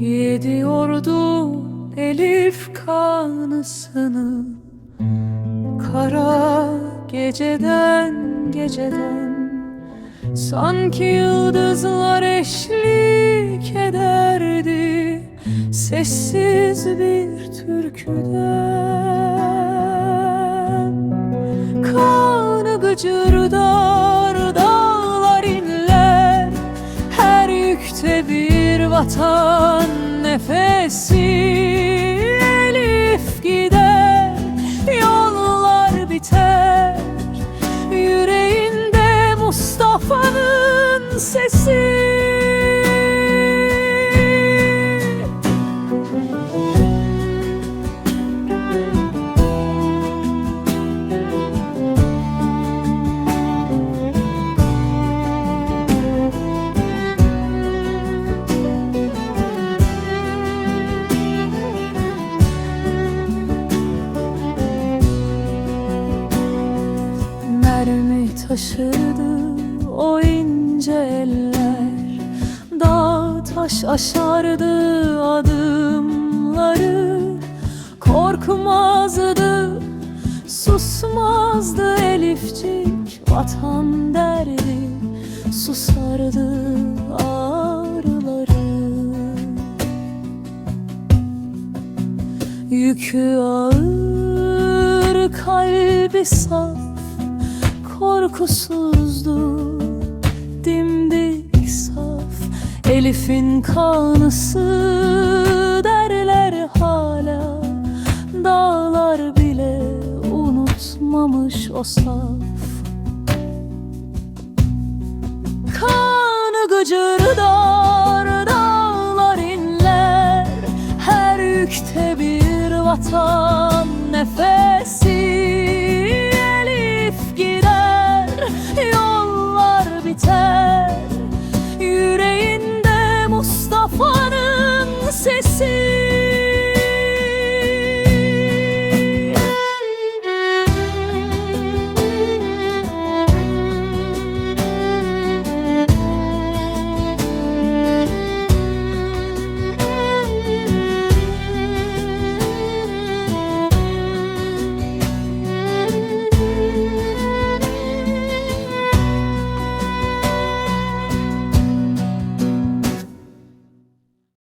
Ediyordu Elif kanısını. Kara geceden geceden. Sanki yıldızlar eşlik ederdi. Sessiz bir türküden. Kanı gıcırdar dağlar inler Her yükte bir vatan nefesi Elif gider yollar biter. Yüreğinde Mustafa'nın sesi taşırdı o ince eller. Dağ taş aşardı adımları. Korkmazdı, susmazdı Elifcik Vatan derdi. Susardı ağrıları. Yükü ağır, kalbi saf Korkusuzdu, dimdik saf Elif'in kanısı derler hala. Dağlar bile unutmamış o saf. Kanı gıcırdar dağlar inler. Her yükte bir vatan nefesi